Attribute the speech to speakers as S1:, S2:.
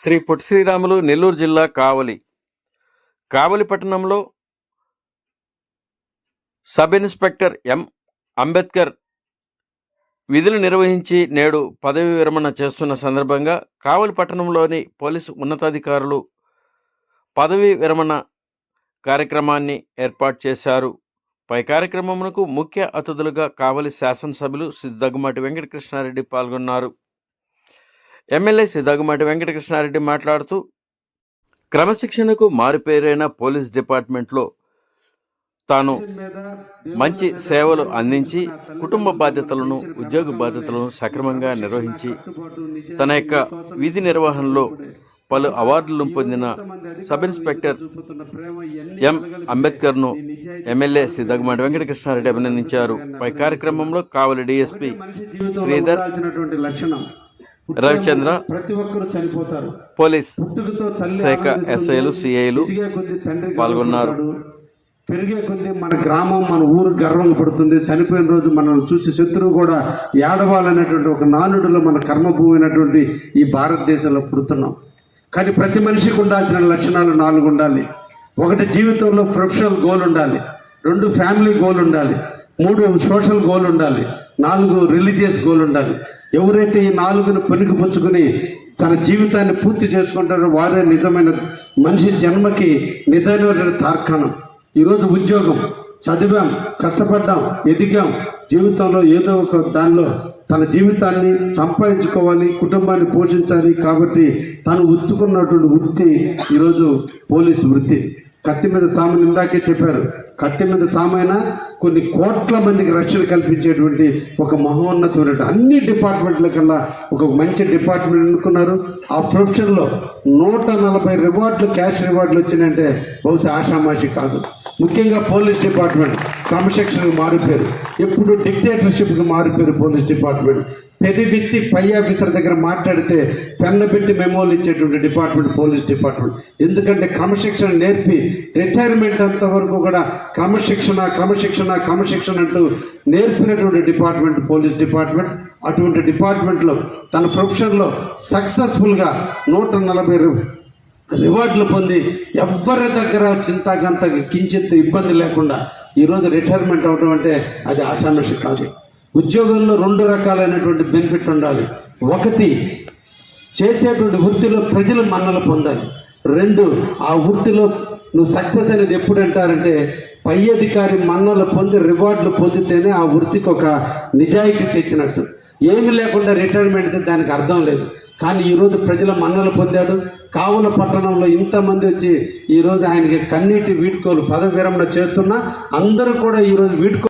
S1: శ్రీ పొట్టి శ్రీరాములు నెల్లూరు జిల్లా కావలి. కావలి పట్టణంలో sub inspector ఎం. అంబేద్కర్ విధులు నిర్వహించి నేడు పదవి విరమణ చేస్తున్న సందర్భంగా కావలి పట్టణంలోని పోలీసు ఉన్నతాధికారులు పదవి విరమణ కార్యక్రమాన్ని ఏర్పాటు చేశారు. పై కార్యక్రమమునకు ముఖ్య అతిథులుగా కావలి శాసనసభ్యులు సిద్ధగుమాటి వెంకటకృష్ణారెడ్డి పాల్గొన్నారు. ఎమ్మెల్యే దగ్గుమాటి వెంకటకృష్ణారెడ్డి మాట్లాడుతూ క్రమశిక్షణకు మారుపేరైన పోలీస్ డిపార్ట్మెంట్లో తాను మంచి సేవలు అందించి కుటుంబ బాధ్యతలను ఉద్యోగ బాధ్యతలను సక్రమంగా నిర్వహించి తన యొక్క విధి నిర్వహణలో పలు అవార్డులను పొందిన సబ్ ఇన్స్పెక్టర్ ఎం. అంబేద్కర్ను ఎమ్మెల్యే సిద్ధగుమాటి వెంకటకృష్ణారెడ్డి అభినందించారు. పై కార్యక్రమంలో కావలి డిఎస్పి శ్రీధర్ రవిచంద్ర
S2: ప్రతి ఒక్కరు చనిపోతారు.
S1: పోలీస్ శాఖ. ఎస్ఐలు సిఐలు పాల్గొన్నారు.
S2: పెరిగే కొద్దీ మన గ్రామం మన ఊరు గర్వం పడుతుంది. చనిపోయిన రోజు మనం చూసి శత్రువు కూడా ఏడవాలనేటువంటి ఒక నానుడిలో మన కర్మభూమి అయినటువంటి ఈ భారతదేశంలో పుడుతున్నాం. కానీ ప్రతి మనిషికి ఉండాల్సిన లక్షణాలు నాలుగు ఉండాలి. ఒకటి జీవితంలో ప్రొఫెషనల్ గోల్ ఉండాలి. రెండు ఫ్యామిలీ గోల్ ఉండాలి. మూడు సోషల్ గోల్ ఉండాలి. నాలుగు రిలీజియస్ గోల్ ఉండాలి. ఎవరైతే ఈ నాలుగును పుచ్చుకొని తన జీవితాన్ని పూర్తి చేసుకుంటారో వారే నిజమైన మనిషి జన్మకి నిజమైన తార్కాణం. ఈరోజు ఉద్యోగం చదివాం కష్టపడ్డాం ఎదిగాం జీవితంలో ఏదో ఒక దానిలో తన జీవితాన్ని సంపాదించుకోవాలి కుటుంబాన్ని పోషించాలి కాబట్టి తను ఉత్తుకున్నటువంటి వృత్తి ఈరోజు పోలీసు వృత్తి. కత్తి మీద సామాన్ ఇందాకే చెప్పారు. కత్తి మీద సామైన? కొన్ని కోట్ల మందికి రక్షణ కల్పించేటువంటి ఒక మహోన్నతమైన అన్ని డిపార్ట్మెంట్ల కల్లా ఒక మంచి డిపార్ట్మెంట్ అనుకున్నారు. ఆ ప్రొఫెషన్లో నూట నలభై రివార్డులు క్యాష్ రివార్డులు వచ్చినాయంటే బహుశా ఆషామాషి కాదు. ముఖ్యంగా పోలీస్ డిపార్ట్మెంట్ క్రమశిక్షణకు మారిపోయారు ఎప్పుడు డిక్టేటర్షిప్కి మారిపోయారు పోలీస్ డిపార్ట్మెంట్. పెద్ద వ్యక్తి పై ఆఫీసర్ దగ్గర మాట్లాడితే పెన్న పెట్టి మెమోలు ఇచ్చేటువంటి డిపార్ట్మెంట్ పోలీస్ డిపార్ట్మెంట్. ఎందుకంటే క్రమశిక్షణ నేర్పి రిటైర్మెంట్ అంతవరకు కూడా క్రమశిక్షణ క్రమశిక్షణ క్రమశిక్షణ అంటూ నేర్పినటువంటి డిపార్ట్మెంట్ పోలీస్ డిపార్ట్మెంట్ అటువంటి డిపార్ట్మెంట్లో తన ప్రొఫెషన్లో సక్సెస్ఫుల్గా నూట నలభై రివార్డులు పొంది ఎవ్వరి దగ్గర చింతగంత కించిత్ ఇబ్బంది లేకుండా ఈరోజు రిటైర్మెంట్ అవడం అంటే అది ఆషామాషి కాదు. ఉద్యోగంలో రెండు రకాలైనటువంటి బెనిఫిట్ ఉండాలి. ఒకటి చేసేటువంటి వృత్తిలో ప్రజలు మన్నలు పొందాలి. రెండు ఆ వృత్తిలో నువ్వు సక్సెస్ అనేది ఎప్పుడు అంటారంటే పై అధికారి మన్నలు పొంది రివార్డులు పొందితేనే ఆ వృత్తికి ఒక నిజాయితీ తెచ్చినట్టు. ఏమి లేకుండా రిటైర్మెంట్ అయితే దానికి అర్థం లేదు. కానీ ఈరోజు ప్రజల మన్నలు పొందాడు. కావుల పట్టణంలో ఇంతమంది వచ్చి ఈరోజు ఆయనకి కన్నీటి వీడ్కోలు పదవి విరమణ చేస్తున్నా అందరూ కూడా ఈరోజు వీడ్కో